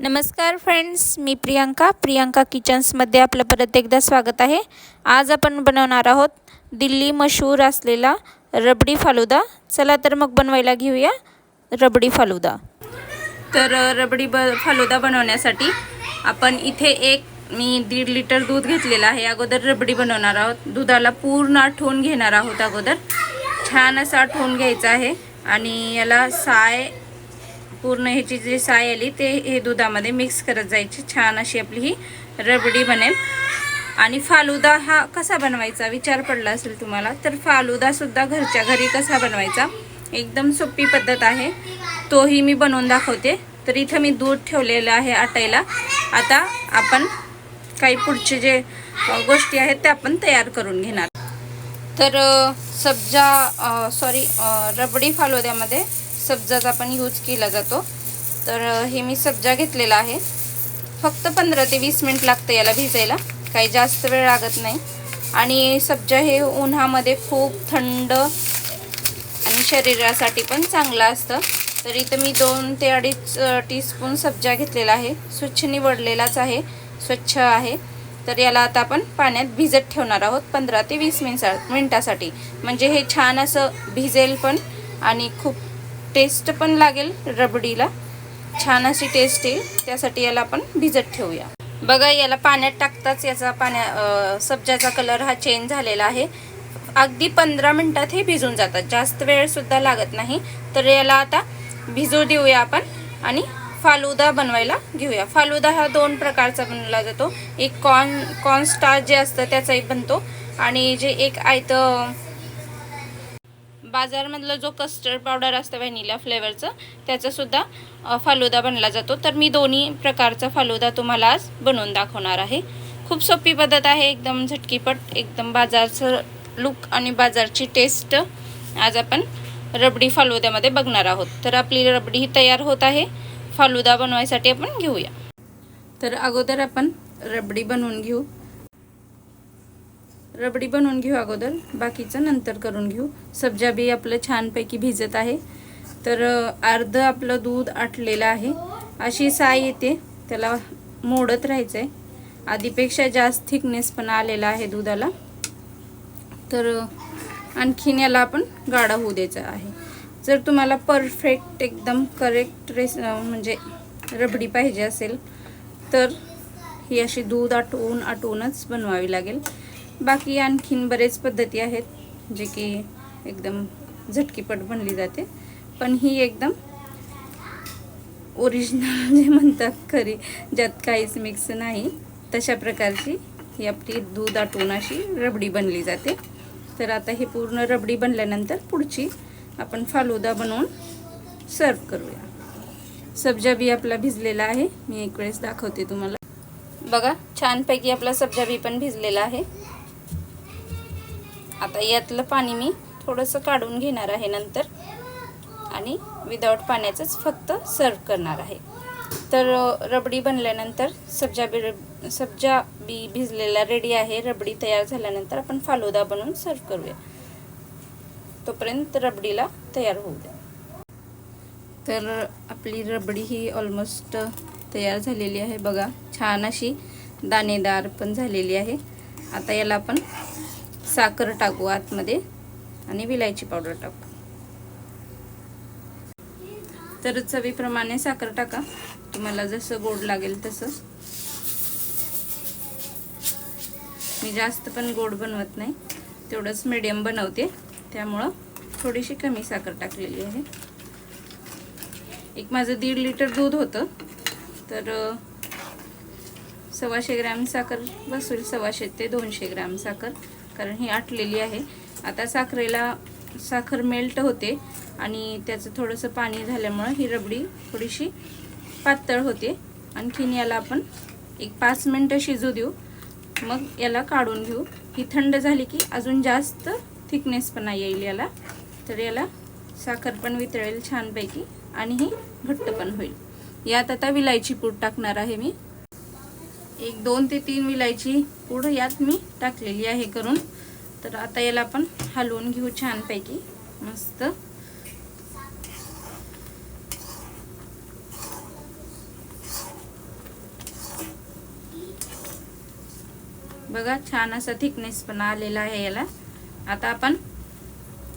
नमस्कार फ्रेंड्स मी प्रियांका. प्रियांका किचन्समध्ये आपलं परत एकदा स्वागत आहे. आज आपण बनवणार आहोत दिल्ली मशहूर असलेला रबडी फालुदा. चला तर मग बनवायला घेऊया रबडी फालुदा. तर रबडी ब फालुदा बनवण्यासाठी आपण इथे एक मी दीड लिटर दूध घेतलेलं आहे. अगोदर रबडी बनवणार आहोत. दुधाला पूर्ण आठवून घेणार आहोत अगोदर. छान असं आठवून घ्यायचं आहे. आणि याला साय पूर्ण ह्याची जी साय आली ते हे दुधामध्ये मिक्स करत जायची. छान अशी आपली ही रबडी बनेल. आणि फालुदा हा कसा बनवायचा? विचार पडला असेल तुम्हाला तर फालुदासुद्धा घरच्या घरी कसा बनवायचा? एकदम सोपी पद्धत आहे. तोही मी बनवून दाखवते. तर इथं मी दूध ठेवलेलं आहे आटायला आता आपण काही पुढचे जे गोष्टी आहेत त्या आपण तयार करून घेणार. तर सब्जा सॉरी रबडी फालुद्यामध्ये सब्जाचा पण यूज केला जातो. तर हे मी सब्जा घेतलेला आहे. फक्त पंधरा ते वीस मिनिट लागतं याला भिजायला. काही जास्त वेळ लागत नाही. आणि सब्जा हे उन्हामध्ये खूप थंड आणि शरीरासाठी पण चांगलं असतं. तर इथं मी दोन ते अडीच टीस्पून सब्जा घेतलेला आहे. स्वच्छ निवडलेलाच आहे. स्वच्छ आहे. तर याला आता आपण पाण्यात भिजत ठेवणार आहोत पंधरा ते वीस मिनिटा मिनटासाठी. म्हणजे हे छान असं भिजेल पण आणि खूप टेस्ट पण लागेल रबडीला. छान अशी टेस्ट येईल. त्यासाठी याला आपण भिजत ठेवूया. बघा याला पाण्यात टाकताच याचा पाण्या सब्जाचा कलर हा चेंज झालेला आहे. अगदी पंधरा मिनटात हे भिजून जातात. जास्त वेळसुद्धा लागत नाही. तर याला आता भिजू देऊया आपण आणि फालुदा बनवायला घेऊया. फालुदा हा दोन प्रकारचा बनवला जातो. एक कॉर्न स्टार जे असतं त्याचाही बनतो. आणि जे एक आयतं बाजारमधला जो कस्टर्ड पावडर असतं व्हॅनिला फ्लेवरचं त्याचासुद्धा फालुदा बनला जातो. तर मी दोन्ही प्रकारचा फालुदा तुम्हाला आज बनवून दाखवणार आहे. खूप सोपी पद्धत आहे एकदम झटकीपट एकदम बाजारचं लुक आणि बाजारची टेस्ट आज आपण रबडी फालुद्यामध्ये बघणार आहोत. तर आपली रबडी ही तयार होत आहे. फालुदा बनवायसाठी आपण घेऊया. तर अगोदर आपण रबडी बनवून घेऊ. रबडी बनवून घेऊ अगोदर. बाकीचं नंतर करून घेऊ. सब्जा बी आपलं छानपैकी भिजत आहे. तर अर्ध आपलं दूध आटलेलं आहे. अशी साय येते. त्याला मोडत राहायचं आहे आधीपेक्षा जास्त थिकनेस पण आलेला आहे दुधाला. तर आणखीन याला आपण गाढा होऊ द्यायचा आहे. जर तुम्हाला परफेक्ट एकदम करेक्ट रेस म्हणजे रबडी पाहिजे असेल तर ही अशी दूध आटवून आटवूनच बनवावी लागेल. बाकी आणखीन बरेच पद्धती आहेत जे की एकदम झटकीपट बनली जाते. पण ही एकदम ओरिजिनल जे म्हणतात खरी ज्यात काहीच मिक्स नाही तशा प्रकारची ही आपली दूध आटवून अशी रबडी बनली जाते. तर आता हे पूर्ण रबडी बनल्यानंतर पुढची आपण फालुदा बनवून सर्व करूया. सब्जा बी आपला भिजलेला आहे मी एक वेळेस दाखवते तुम्हाला. बघा छानपैकी आपला सब्जा बी पण भिजलेला आहे. आता यातलं पाणी मी थोडंसं काढून घेणार आहे नंतर. आणि विदाऊट पाण्याचंच फक्त सर्व करणार आहे. तर रबडी बनल्यानंतर सब्जा बी सब्जा बी भिजलेला रेडी आहे. रबडी तयार झाल्यानंतर आपण फालुदा बनवून सर्व करूया. तोपर्यंत रबडीला तयार होऊ द्या. तर आपली रबडी ही ऑलमोस्ट तयार झालेली आहे. बघा छान अशी दाणेदार पण झालेली आहे. आता याला आपण साखर टाकू आतमध्ये आणि विलायची पावडर टाकू. तर चवीप्रमाणे साखर टाका. तुम्हाला जसं गोड लागेल तसं. मी जास्त पण गोड बनवत नाही. तेवढंच मिडियम बनवते. त्यामुळं थोडीशी कमी साखर टाकलेली आहे. एक माझं दीड लिटर दूध होतं. तर सव्वाशे ग्रॅम साखर बसूल सव्वाशे ते दोनशे ग्रॅम साखर. कारण ही आटलेली आहे. आता साखरेला साखर मेल्ट होते आणि त्याचं थोडंसं पाणी झाल्यामुळं ही रबडी थोडीशी पातळ होते. आणखीन याला आपण एक पाच मिनटं शिजू देऊ. मग याला काढून घेऊ. ही थंड झाली की अजून जास्त थिकनेसपणा येईल याला. तर याला साखर पण वितळेल छानपैकी आणि ही घट्ट पण होईल. यात आता विलायची पूड टाकणार आहे मी. एक दोन ते तीन विलायची पूड यात मी टाकलेली आहे करून. तर आता याला आपण हलवून घेऊ छानपैकी. मस्त. बघा छान असा थिकनेस पण आलेला आहे याला. आता आपण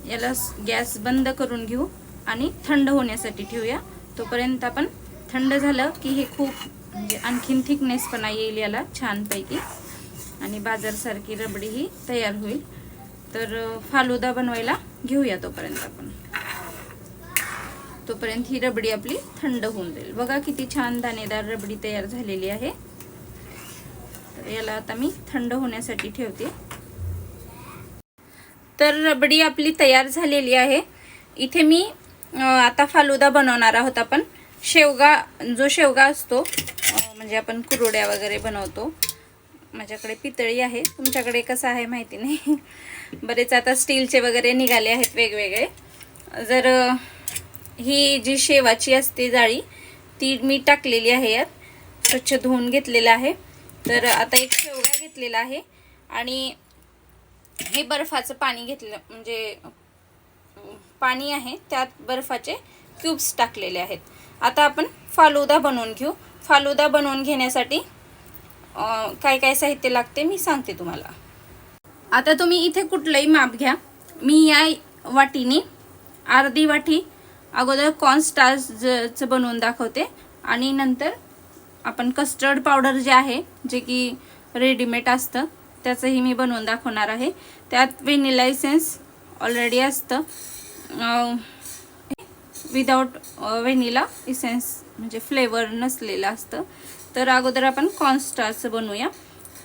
याला गॅस बंद करून घेऊ आणि थंड होण्यासाठी ठेवूया. तोपर्यंत आपण थंड झालं की हे खूप म्हणजे आणखीन थिकनेसपणा येईल याला छानपैकी. आणि बाजारसारखी रबडी ही तयार होईल. तर फालुदा बनवायला घेऊया तोपर्यंत आपण. तोपर्यंत ही रबडी आपली थंड होऊन जाईल. बघा किती छान दाणेदार रबडी तयार झालेली आहे. तर याला आता मी थंड होण्यासाठी ठेवते. तर रबडी आपली तयार झालेली आहे. इथे मी आता फालुदा बनवणार आहोत आपण. शेवगा जो शेवगा असतो म्हणजे आपण कुरड्या वगैरे बनवतो. माझ्याकडे पितळी आहे. तुमच्याकडे कसं आहे माहिती नाही. बरेच आता स्टीलचे वगैरे निघाले आहेत वेगवेगळे. जर ही जी शेवाची असते जाळी ती मी टाकलेली आहे यात. स्वच्छ धुवून घेतलेलं आहे. तर आता एक शेवगा घेतलेला आहे. आणि हे बर्फाचं पाणी घेतलं म्हणजे पाणी आहे त्यात बर्फाचे क्यूब्स टाकलेले आहेत. आता आपण फालुदा बनवून घेऊ. फालुदा बनवून घेण्यासाठी काय काय साहित्य लागते मी सांगते तुम्हाला. आता तुम्ही इथे कुठलंही माप घ्या. मी या वाटीने अर्धी वाटी अगोदर कॉर्नस्टार्चचं बनवून दाखवते आणि नंतर आपण कस्टर्ड पावडर जे आहे जे की रेडीमेड असतं त्याचंही मी बनवून दाखवणार आहे. त्यात व्हेनिला इसेन्स ऑलरेडी असतं. विदाऊट व्हेनिला इसेन्स म्हणजे फ्लेवर नसलेलं असतं. तर अगोदर आपण कॉर्नस्टार्चचं बनवूया.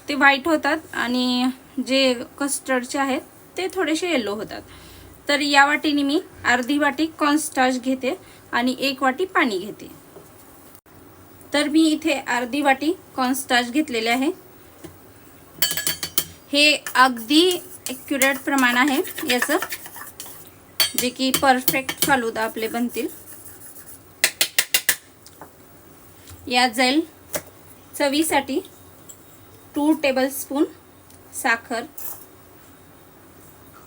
ते व्हाईट होतात आणि जे कस्टर्डचे आहेत ते थोडेसे येलो होतात. तर या वाटीने मी अर्धी वाटी कॉर्नस्टार्च घेते आणि एक वाटी पाणी घेते. तर मी इथे अर्धी वाटी कॉर्नस्टार्च घेतलेले आहे. हे अगदी ॲक्युरेट प्रमाण आहे याचं. जे की परफेक्ट फालुदा आपले बनतील. यात जाईल चवीसाठी टू टेबलस्पून साखर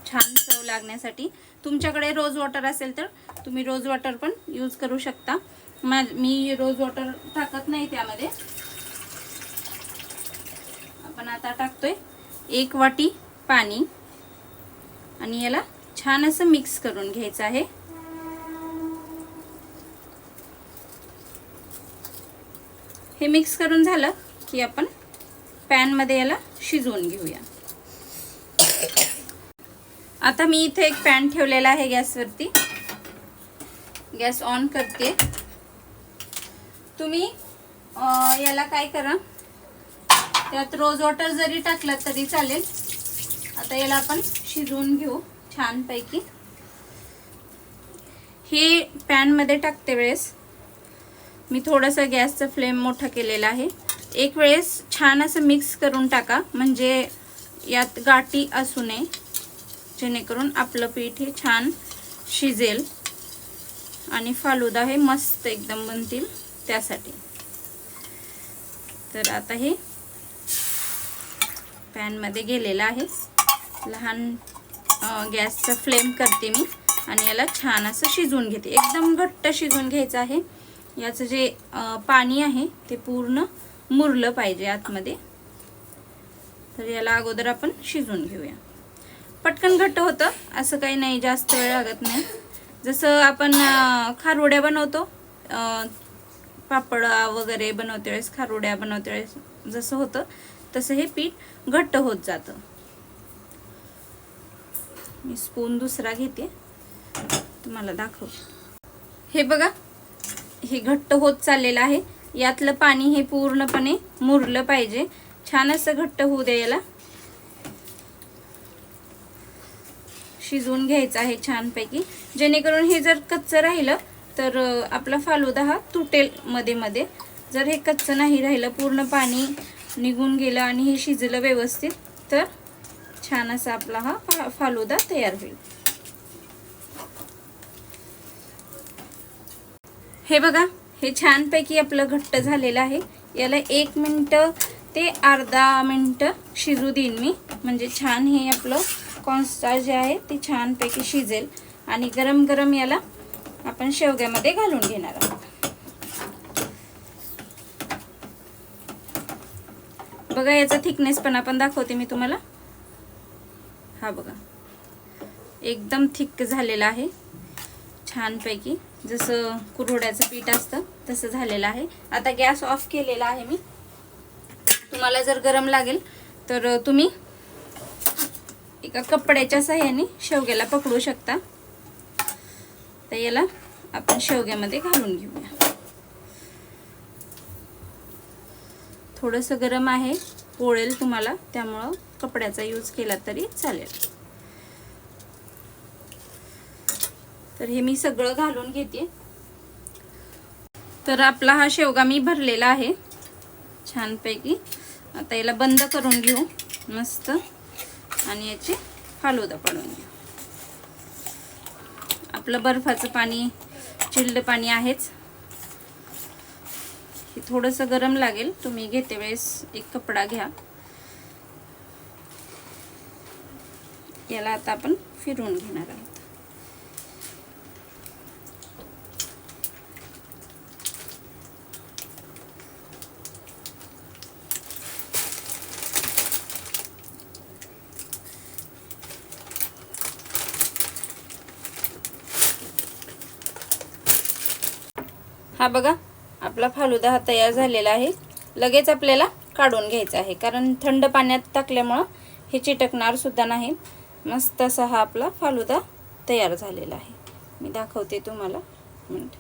छान चव लागण्यासाठी. तुमच्याकडे रोज वॉटर असेल तर तुम्ही रोज वॉटर पण यूज करू शकता. मा मी रोज वॉटर टाकत नाही त्यामध्ये. आपण आता टाकतोय एक वाटी पाणी. आणि याला छान असं मिक्स करून घ्यायचं आहे. हे मिक्स करून झालं की आपण पॅनमध्ये याला शिजवून घेऊया. आता मी इथे एक पॅन ठेवलेला आहे गॅसवरती. गॅस ऑन करते. तुम्ही याला काय करा? त्यात रोज वॉटर जरी टाकलं तरी चालेल. आता याला आपण शिजवून घेऊ छानपैकी. हे पॅनमध्ये टाकते वेळेस. मी थोडंसं गॅसचा फ्लेम मोठा केलेला आहे. एक वेळेस छान असं मिक्स करून टाका. म्हणजे यात गाठी असू नये. जेणेकरून आपलं पीठ हे छान शिजेल. आणि फालुदा हे मस्त एकदम बनतील त्यासाठी. तर आता हे पॅनमध्ये गेलेलं आहे. लहान गॅसचं गॅसचा फ्लेम करते मी. आणि याला छान असं शिजवून घेते. एकदम घट्ट शिजवून घ्यायचं आहे. याचं जे पाणी आहे ते पूर्ण मुरलं पाहिजे आतमध्ये. तर याला अगोदर आपण शिजवून घेऊया. पटकन घट्ट होतं असं काही नाही जास्त वेळ लागत नाही. जसं आपण खारुड्या बनवतो पापड पापडा वगैरे बनवते वेळेस खारोड्या बनवते वेळेस जसं होतं तसं हे पीठ घट्ट होत जातं. मी स्पून दुसरा घेते. तुम्हाला दाखव हे बघा हे घट्ट होत चाललेलं आहे. यातलं पाणी हे पूर्णपणे मुरलं पाहिजे. छान असं घट्ट होऊ द्या याला. शिजवून घ्यायचं आहे छानपैकी. जेणेकरून हे जर कच्चं राहिलं तर आपला फालुदा हा तुटेल मध्ये मध्ये. जर हे कच्चं नाही राहिलं पूर्ण पाणी निघून गेलं आणि हे शिजलं व्यवस्थित तर छान असा आपला हा फा फालुदा तयार होईल. हे बघा हे छानपैकी आपलं घट्ट झालेलं आहे. याला एक मिनटं ते अर्धा मिनटं शिजू देईन मी. म्हणजे छान हे आपलं कॉन्स्टार जे आहे ते छानपैकी शिजेल. आणि गरम गरम याला आपण शेवग्यामध्ये घालून घेणार आहोत. बघा याचा थिकनेस पण आपण दाखवते मी तुम्हाला. हा बघा. एकदम थिक झालेला आहे. छानपैकी. जसं कुरवड्याचं पीठ असतं तसं झालेलं आहे. आता गॅस ऑफ केलेला आहे मी. तुम्हाला जर गरम लागेल तर तुम्ही एका कपड्याच्या सहाय्याने शेवग्याला पकडू शकता. तर याला आपण शेवग्यामध्ये घालून घेऊया. थोडंसं गरम आहे पोळेल तुम्हाला त्यामुळं कपड्याचा यूज केला तरी चालेल. तर हे मी सगळं घालून घेते. तर आपला हा शेवगा मी भरलेला आहे. छानपैकी. आता याला बंद करून घेऊ. मस्त. आणि याचे फालुदा पाडून घेऊ. आपलं बर्फाचं पाणी चिल्ड पाणी आहेच. हे थोडंसं गरम लागेल. तुम्ही घेते वेळेस एक कपडा घ्या. याला आता आपण फिरवून घेणार आहोत. हा बघा आपला फालुदा हा तयार झालेला आहे. लगेच आपल्याला काढून घ्यायचा आहे. कारण थंड पाण्यात टाकल्यामुळं हे चिटकणारसुद्धा नाही. मस्त असा हा आपला फालुदा तयार झालेला आहे. मी दाखवते तुम्हाला. मिनट.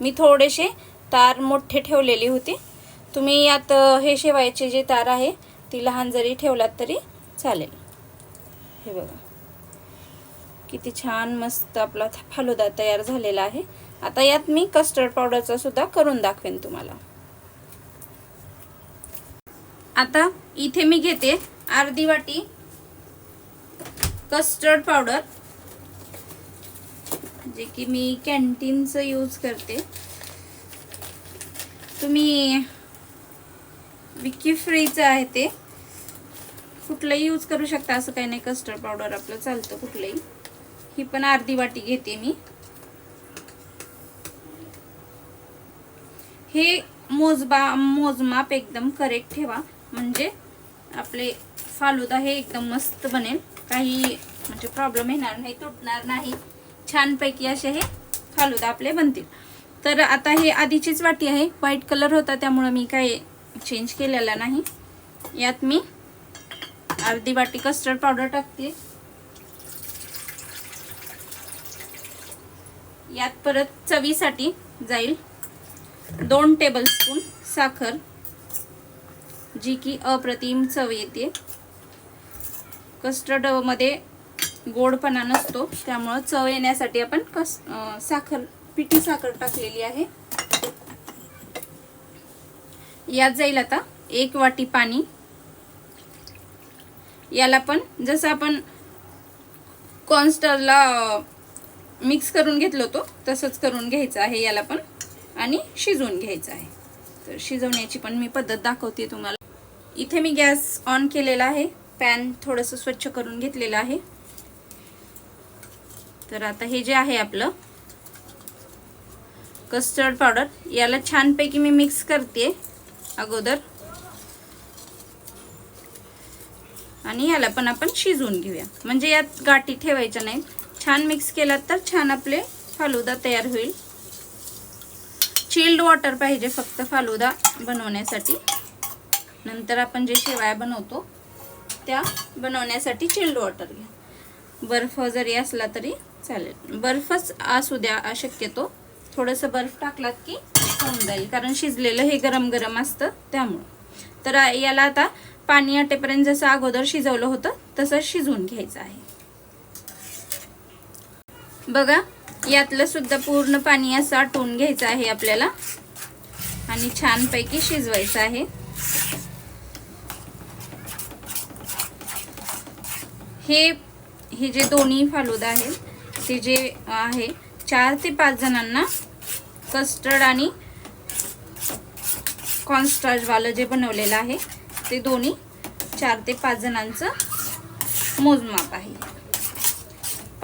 मी थोडेसे तार मोठे ठेवलेले होते. तुम्ही यात हे शेवायचे जे तार आहे ती लहान जरी ठेवलात तरी चालेल. हे बघा. किती छान मस्त आपला फालुदा तयार झालेला आहे. आता यात मी कस्टर्ड पावडरचा सुद्धा करून दाखवेन तुम्हाला. आता इथे मी घेते अर्धी वाटी कस्टर्ड पावडर जे की मी कॅन्टीनचं यूज करते. तुम्ही विकी फ्रीचं आहे ते. कुठलंही यूज करू शकता असं काही नाही. कस्टर्ड पावडर आपलं चालतं कुठलंही. ही पण अर्धी वाटी घेते मी. हे मोजबा मोजमाप एकदम करेक्ट ठेवा. म्हणजे आपले फालुदा हे एकदम मस्त बनेल. काही म्हणजे प्रॉब्लेम येणार नाही तुटणार नाही. छानपैकी असे हे फालुदा आपले बनतील. तर आता हे आधीचीच वाटी आहे. व्हाईट कलर होता त्यामुळं मी काही चेंज केलेला नाही. यात मी अर्धी वाटी कस्टर्ड पावडर टाकते. यात परत चवीसाठी जाईल दोन टेबलस्पून साखर जी की अप्रतिम चव येते. कस्टर्डमध्ये गोडपणा नसतो त्यामुळं चव येण्यासाठी आपण कस साखर पिठी साखर टाकलेली आहे. यात जाईल आता एक वाटी पाणी. याला पण जसं आपण कॉन्स्टरला मिक्स करून घेतलं होतो तसंच करून घ्यायचं आहे याला पण. आणि शिजवून घ्यायचं आहे. तर शिजवण्याची पण मी पद्धत दाखवते तुम्हाला. इथे मी गॅस ऑन केलेला आहे. पॅन थोडंसं स्वच्छ करून घेतलेलं आहे. तर आता हे जे आहे आपलं कस्टर्ड पावडर याला छानपैकी मी मिक्स करते अगोदर. आणि याला पण आपण शिजवून घेऊया. म्हणजे यात गाठी ठेवायच्या नाहीत. छान मिक्स केलात तर छान आपले फालुदा तयार होईल. चिल्ड वॉटर पाहिजे फक्त फालुदा बनवण्यासाठी. नंतर आपण जे शेवाया बनवतो त्या बनवण्यासाठी चिल्ड वॉटर घ्या. बर्फ जरी असला तरी चालेल. बर्फच असू द्या शक्यतो. थोडंसं बर्फ टाकलात की होऊन जाईल कारण शिजलेलं हे गरम गरम असतं त्यामुळं. तर याला आता पाणी आटेपर्यंत जसं अगोदर शिजवलं होतं तसं शिजवून घ्यायचं आहे. बघा यातलं सुद्धा पूर्ण पाणी असं आटवून घ्यायचं आहे आपल्याला. आणि छानपैकी शिजवायचं आहे. हे हे जे दोन्ही फालुदा आहेत ते जे आहे चार ते पाच जणांना कस्टर्ड आणि कॉन्स्टार्चवालं जे बनवलेलं आहे ते दोन्ही चार ते पाच जणांचं मोजमाप आहे.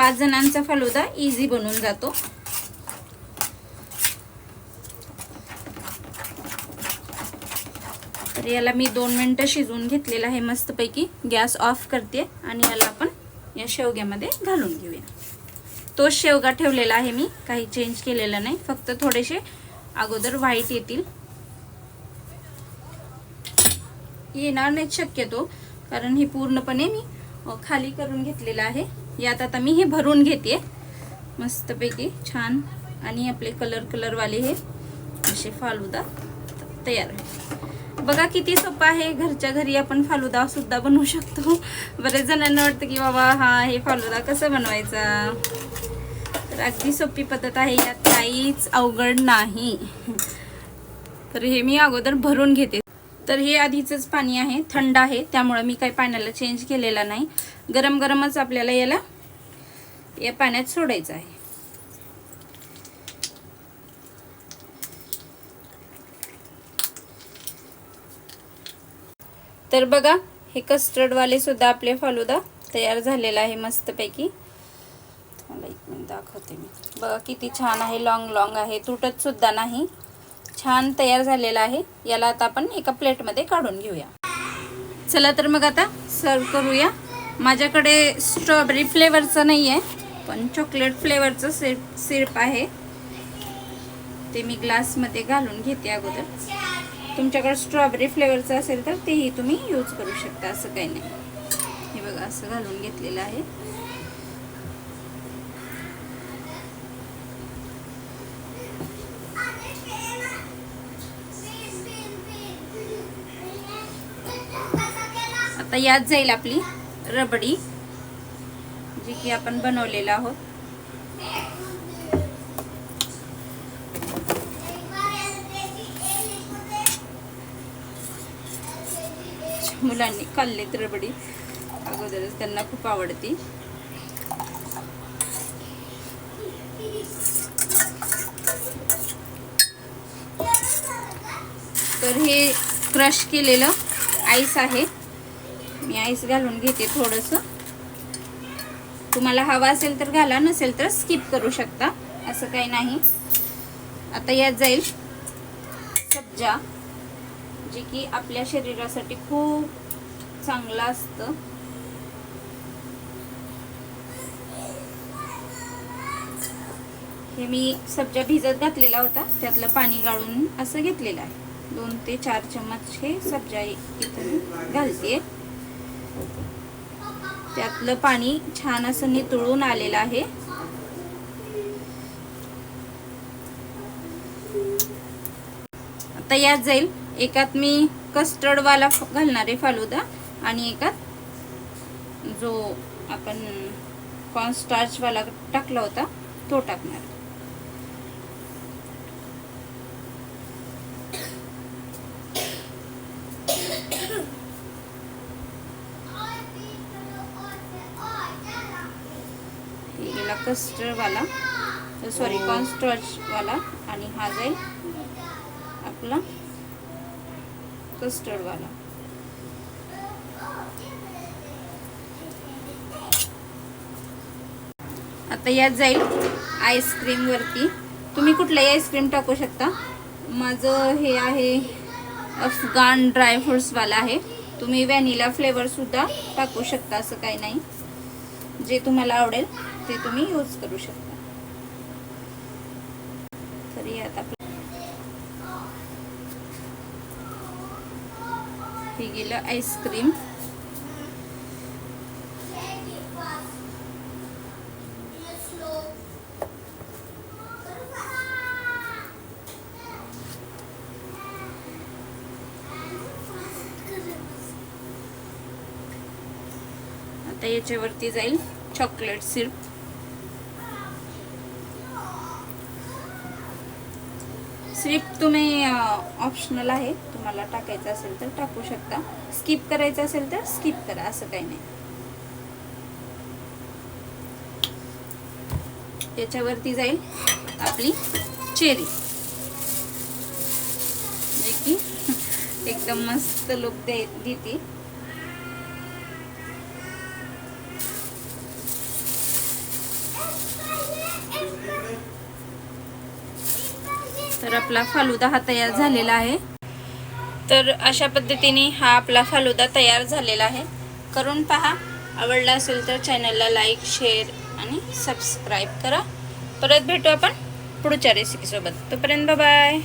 पाच जणांचा फालुदा इझी बनून जातो. तर याला मी दोन मिनटं शिजवून घेतलेलं आहे मस्तपैकी. गॅस ऑफ करते आणि याला आपण या शेवग्यामध्ये घालून घेऊया. तोच शेवगा ठेवलेला आहे मी. काही चेंज केलेला नाही. फक्त थोडेसे अगोदर व्हाईट येतील. येणार नाहीत शक्यतो कारण हे पूर्णपणे मी खाली करून घेतलेलं आहे. यात आता मी हे भरून घेते मस्तपैकी छान. आणि आपले कलर कलरवाले हे असे फालुदा तयार आहे बघा किती सोपं आहे. घरच्या घरी आपण फालुदा सुद्धा बनवू शकतो. बरेच जणांना वाटतं की बाबा हा हे फालुदा कसं बनवायचा? तर अगदी सोपी पद्धत आहे. यात काहीच अवघड नाही. तर हे मी अगोदर भरून घेते. तर हे आधीचंच पाणी आहे थंड आहे त्यामुळं मी काही पाण्याला चेंज केलेला नाही. गरम गरमच आपल्याला याला या पाण्यात सोडायचं आहे. तर बघा हे कस्टर्डवाले सुद्धा आपले फालुदा तयार झालेला आहे मस्तपैकी. मला एक मिनिट दाखवते मी. बघा किती छान आहे लॉंग लॉंग आहे. तुटत सुद्धा नाही. छान तयार झालेला आहे. याला आता आपण एका प्लेटमध्ये काढून घेऊया. चला तर मग आता सर्व करूया. माझ्याकडे स्ट्रॉबेरी फ्लेवरचं नाही आहे पण चॉकलेट फ्लेवरचं सिरप सिरप आहे. ते मी ग्लासमध्ये घालून घेते अगोदर. तुमच्याकडे स्ट्रॉबेरी फ्लेवरचं असेल तर तेही तुम्ही यूज करू शकता असं काही नाही. हे बघा असं घालून घेतलेलं आहे. आता यात जाईल आपली रबडी जी की आपण बनवलेलं आहोत. मुलांनी खाल्लीत रबडी. अगोदरच त्यांना खूप आवडती. तर हे क्रश केलेलं आईस आहे. मी आईस घालून घेते थोडंसं. तुम्हाला हवा असेल तर घाला नसेल तर स्किप करू शकता. असं काही नाही. आता यात जाईल सब्जा जे की आपल्या शरीरासाठी खूप चांगलं असतं. हे मी सब्जा भिजत घातलेला होता. त्यातलं पाणी गाळून असं घेतलेलं आहे. दोन ते चार चम्मच हे सब्जा इथं घालते. त्यातलं पाणी छान असं नितळून आलेलं आहे. आता यात जाईल. एकात मी कस्टर्डवाला घालणार आहे फालुदा आणि एकात जो आपण कॉर्नस्टार्चवाला टाकला होता तो टाकणार. हे गेला कस्टर्डवाला सॉरी कॉर्नस्टार्चवाला आणि हा जाईल आपला कस्टर्डवाला. आता यात जाईल आईस्क्रीम वरती. तुम्ही कुठलाही आईस्क्रीम टाकू शकता. माझं हे आहे अफगाण ड्रायफ्रुट्सवाला आहे. तुम्ही व्हॅनिला फ्लेवर सुद्धा टाकू शकता असं काही नाही. जे तुम्हाला आवडेल. ते तुम्ही यूज करू शकता. तरी आता हे गेलं आईस्क्रीम आता याच्यावरती जाईल चॉकलेट सिरप स्लिप तुम्ही ऑप्शनल आहे. तुम्हाला टाकायचं असेल तर टाकू शकता. स्किप करायचं असेल तर स्किप करा असं काही नाही. त्याच्यावरती जाईल आपली चेरी जे म्हणजे की एकदम मस्त लुक दे देते. आपला फालुदा हा तयार झालेला आहे. तर अशा पद्धतीने हा आपला फालुदा तयार झालेला आहे. करून पहा. आवडला असेल तर चॅनलला लाईक शेअर आणि सबस्क्राईब करा. परत भेटू आपण पुढच्या रेसिपीसोबत तोपर्यंत बाय